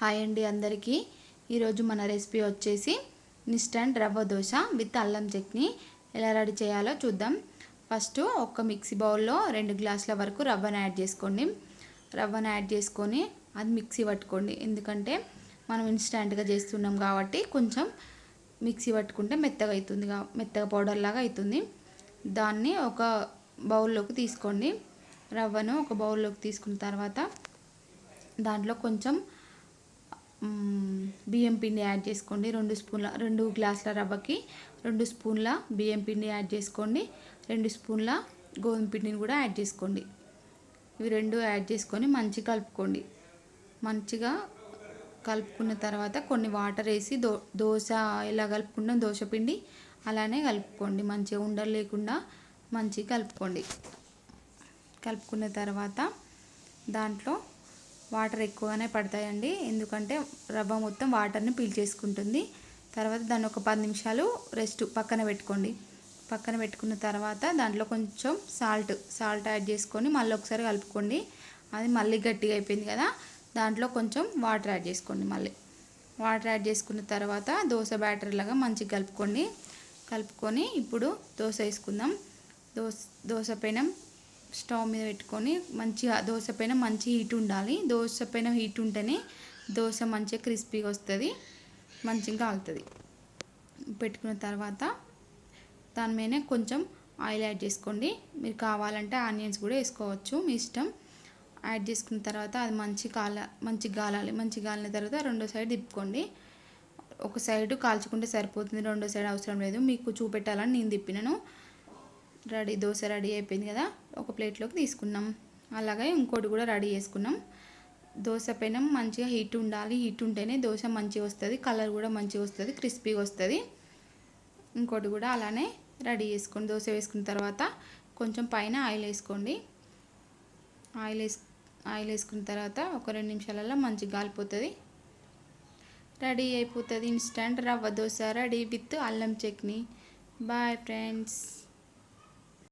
Hi అండి అందరికీ. ఈరోజు మన రెసిపీ వచ్చేసి ఇన్స్టంట్ రవ్వ దోశ విత్ అల్లం చట్నీ. ఎలా రెడీ చేయాలో చూద్దాం. ఫస్ట్ ఒక మిక్సీ బౌల్లో రెండు గ్లాసుల వరకు రవ్వను యాడ్ చేసుకోండి. రవ్వను యాడ్ చేసుకొని అది మిక్సీ పట్టుకోండి. ఎందుకంటే మనం ఇన్స్టంట్గా చేస్తున్నాం కాబట్టి కొంచెం మిక్సీ పట్టుకుంటే మెత్తగా అవుతుంది మెత్తగా పౌడర్ లాగా అవుతుంది. దాన్ని ఒక బౌల్లోకి తీసుకోండి. రవ్వను ఒక బౌల్లోకి తీసుకున్న తర్వాత దాంట్లో కొంచెం బియ్యం పిండి యాడ్ చేసుకోండి. రెండు స్పూన్ల రెండు గ్లాసుల రవ్వకి రెండు స్పూన్ల బియ్యం పిండి యాడ్ చేసుకోండి. రెండు స్పూన్ల గోధుమ పిండిని కూడా యాడ్ చేసుకోండి. ఇవి రెండు యాడ్ చేసుకొని మంచిగా కలుపుకోండి. మంచిగా కలుపుకున్న తర్వాత కొన్ని వాటర్ వేసి దో దోశ ఎలా కలుపుకుంటాం దోశ పిండి అలానే కలుపుకోండి. మంచిగా ఉండలు లేకుండా మంచిగా కలుపుకోండి. కలుపుకున్న తర్వాత దాంట్లో వాటర్ ఎక్కువగానే పడతాయండి. ఎందుకంటే రవ్వ మొత్తం వాటర్ని పీల్చేసుకుంటుంది తర్వాత దాన్ని ఒక పది నిమిషాలు రెస్ట్ పక్కన పెట్టుకోండి. పక్కన పెట్టుకున్న తర్వాత దాంట్లో కొంచెం సాల్ట్ సాల్ట్ యాడ్ చేసుకొని మళ్ళీ ఒకసారి కలుపుకోండి. అది మళ్ళీ గట్టిగా అయిపోయింది కదా. దాంట్లో కొంచెం వాటర్ యాడ్ చేసుకోండి మళ్ళీ. వాటర్ యాడ్ చేసుకున్న తర్వాత దోశ బ్యాటర్ లాగా మంచిగా కలుపుకోండి. కలుపుకొని ఇప్పుడు దోశ వేసుకుందాం. దోశ దోశ పెనం స్టవ్ మీద పెట్టుకొని మంచిగా దోశ పైన మంచి హీట్ ఉండాలి. దోశ పైన హీట్ ఉంటేనే దోశ మంచిగా క్రిస్పీగా వస్తుంది మంచిగా కాలుతుంది పెట్టుకున్న తర్వాత దాని మీద కొంచెం ఆయిల్ యాడ్ చేసుకోండి. మీరు కావాలంటే ఆనియన్స్ కూడా వేసుకోవచ్చు మీ ఇష్టం. యాడ్ చేసుకున్న తర్వాత అది మంచి కాల మంచి గాలాలి మంచి గాలిన తర్వాత రెండో సైడ్ తిప్పుకోండి. ఒక సైడ్ కాల్చుకుంటే సరిపోతుంది రెండో సైడ్ అవసరం లేదు. మీకు చూపెట్టాలని నేను తిప్పినాను. రెడీ దోశ రెడీ అయిపోయింది కదా ఒక ప్లేట్లోకి తీసుకున్నాం. అలాగే ఇంకోటి కూడా రెడీ చేసుకున్నాం. దోశ పైన మంచిగా హీట్ ఉండాలి. హీట్ ఉంటేనే దోశ మంచిగా వస్తుంది కలర్ కూడా మంచిగా వస్తుంది క్రిస్పీగా వస్తుంది. ఇంకోటి కూడా అలానే రెడీ చేసుకోండి దోశ వేసుకున్న తర్వాత కొంచెం పైన ఆయిల్ వేసుకోండి. ఆయిల్ వేసు ఆయిల్ వేసుకున్న తర్వాత ఒక రెండు నిమిషాలలో మంచిగా గాలిపోతుంది. రెడీ అయిపోతుంది instant rava dosa ready with అల్లం చట్నీ. Bye friends.